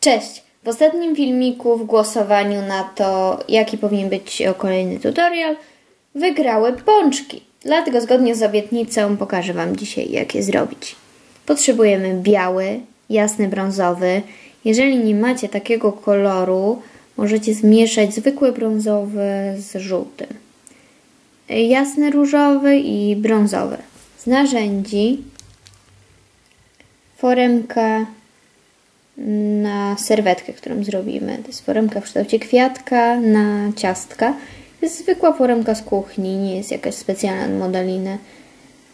Cześć! W ostatnim filmiku w głosowaniu na to, jaki powinien być kolejny tutorial, wygrały pączki. Dlatego zgodnie z obietnicą pokażę Wam dzisiaj, jak je zrobić. Potrzebujemy biały, jasny brązowy. Jeżeli nie macie takiego koloru, możecie zmieszać zwykły brązowy z żółtym. Jasny różowy i brązowy. Z narzędzi foremka na serwetkę, którą zrobimy. To jest foremka w kształcie kwiatka na ciastka. Jest zwykła foremka z kuchni, nie jest jakaś specjalna modelina.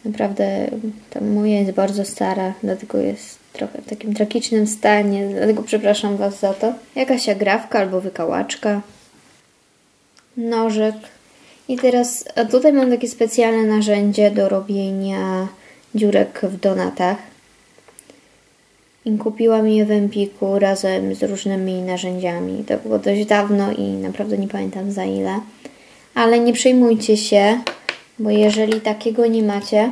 Naprawdę ta moja jest bardzo stara, dlatego jest trochę w takim tragicznym stanie, dlatego przepraszam Was za to. Jakaś agrawka albo wykałaczka, nożyk. I teraz tutaj mam takie specjalne narzędzie do robienia dziurek w donatach. I kupiłam je w Empiku razem z różnymi narzędziami. To było dość dawno i naprawdę nie pamiętam za ile. Ale nie przejmujcie się, bo jeżeli takiego nie macie,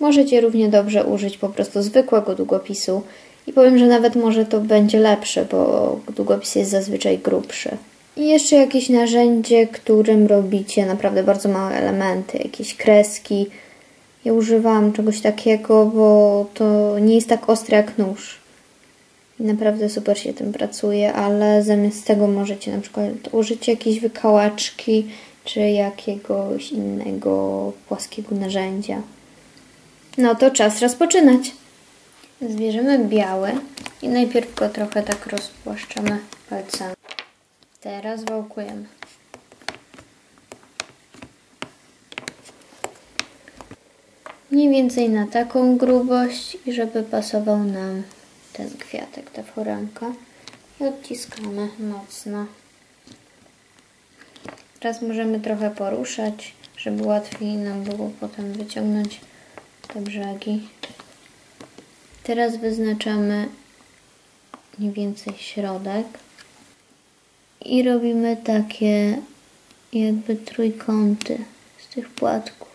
możecie równie dobrze użyć po prostu zwykłego długopisu. I powiem, że nawet może to będzie lepsze, bo długopis jest zazwyczaj grubszy. I jeszcze jakieś narzędzie, którym robicie naprawdę bardzo małe elementy, jakieś kreski, ja używałam czegoś takiego, bo to nie jest tak ostre jak nóż. Naprawdę super się tym pracuje, ale zamiast tego możecie na przykład użyć jakiejś wykałaczki czy jakiegoś innego płaskiego narzędzia. No to czas rozpoczynać. Zbierzemy białe i najpierw go trochę tak rozpłaszczamy palcami. Teraz wałkujemy. Mniej więcej na taką grubość i żeby pasował nam ten kwiatek, ta foremka i odciskamy mocno. Teraz możemy trochę poruszać, żeby łatwiej nam było potem wyciągnąć te brzegi. Teraz wyznaczamy mniej więcej środek i robimy takie jakby trójkąty z tych płatków.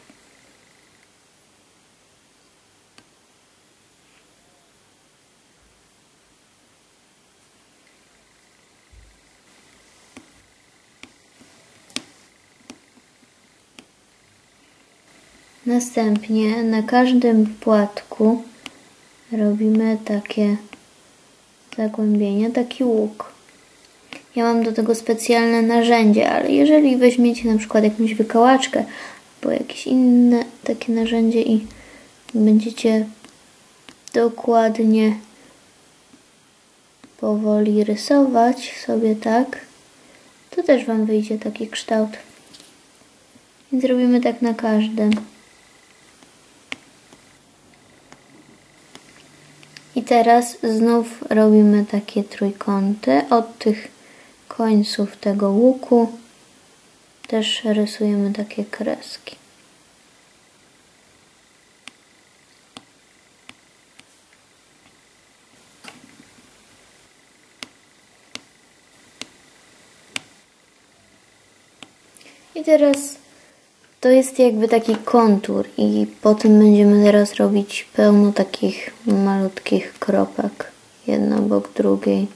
Następnie na każdym płatku robimy takie zagłębienia, taki łuk. Ja mam do tego specjalne narzędzie, ale jeżeli weźmiecie na przykład jakąś wykałaczkę albo jakieś inne takie narzędzie i będziecie dokładnie powoli rysować sobie tak, to też Wam wyjdzie taki kształt. Więc robimy tak na każdym. Teraz znów robimy takie trójkąty. Od tych końców tego łuku też rysujemy takie kreski. I teraz to jest jakby taki kontur i potem będziemy teraz robić pełno takich malutkich kropek, jedna obok drugiej.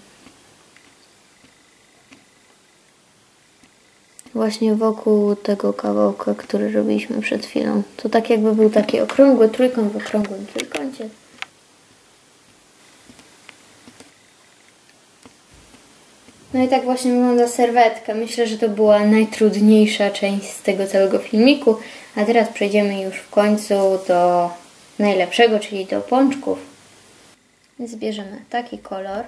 Właśnie wokół tego kawałka, który robiliśmy przed chwilą. To tak jakby był taki okrągły trójkąt w okrągłym trójkącie. No i tak właśnie wygląda serwetka. Myślę, że to była najtrudniejsza część z tego całego filmiku. A teraz przejdziemy już w końcu do najlepszego, czyli do pączków. Zbierzemy taki kolor.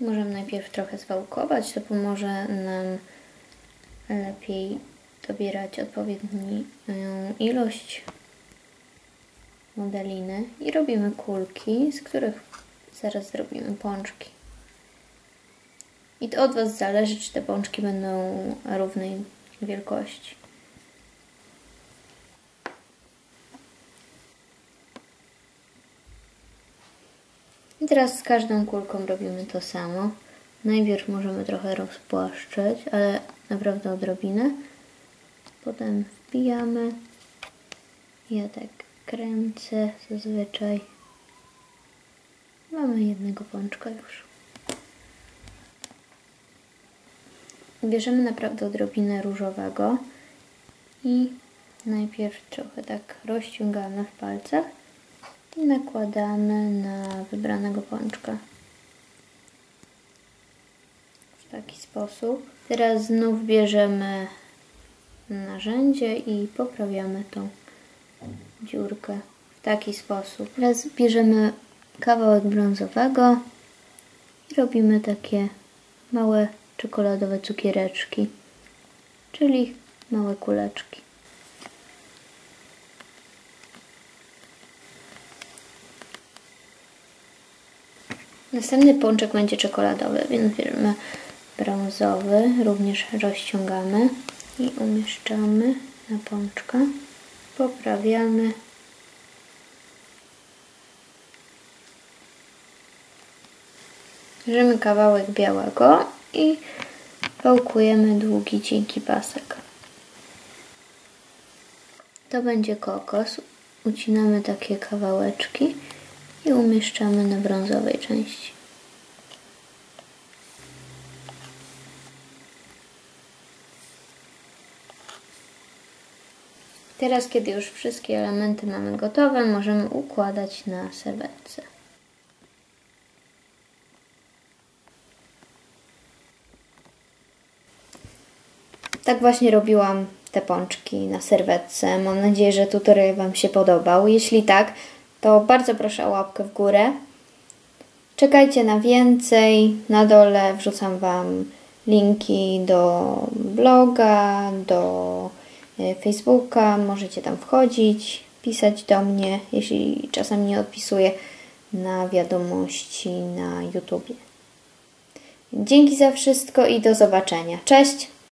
Możemy najpierw trochę zwałkować, to pomoże nam lepiej dobierać odpowiednią ilość modeliny. I robimy kulki, z których zaraz zrobimy pączki. I to od Was zależy, czy te pączki będą równej wielkości. I teraz z każdą kulką robimy to samo. Najpierw możemy trochę rozpłaszczyć, ale naprawdę odrobinę. Potem wbijamy. Ja tak kręcę zazwyczaj. Mamy jednego pączka już. Bierzemy naprawdę odrobinę różowego i najpierw trochę tak rozciągamy w palcach i nakładamy na wybranego pączka. W taki sposób. Teraz znów bierzemy narzędzie i poprawiamy tą dziurkę w taki sposób. Teraz bierzemy kawałek brązowego i robimy takie małe czekoladowe cukiereczki, czyli małe kuleczki. Następny pączek będzie czekoladowy, więc bierzemy brązowy, również rozciągamy i umieszczamy na pączka. Poprawiamy. Bierzemy kawałek białego i wałkujemy długi, cienki pasek. To będzie kokos. Ucinamy takie kawałeczki i umieszczamy na brązowej części. Teraz, kiedy już wszystkie elementy mamy gotowe, możemy układać na serwetce. Tak właśnie robiłam te pączki na serwetce. Mam nadzieję, że tutorial Wam się podobał. Jeśli tak, to bardzo proszę o łapkę w górę. Czekajcie na więcej. Na dole wrzucam Wam linki do bloga, do e, Facebooka. Możecie tam wchodzić, pisać do mnie, jeśli czasem nie odpisuję na wiadomości na YouTubie. Dzięki za wszystko i do zobaczenia. Cześć!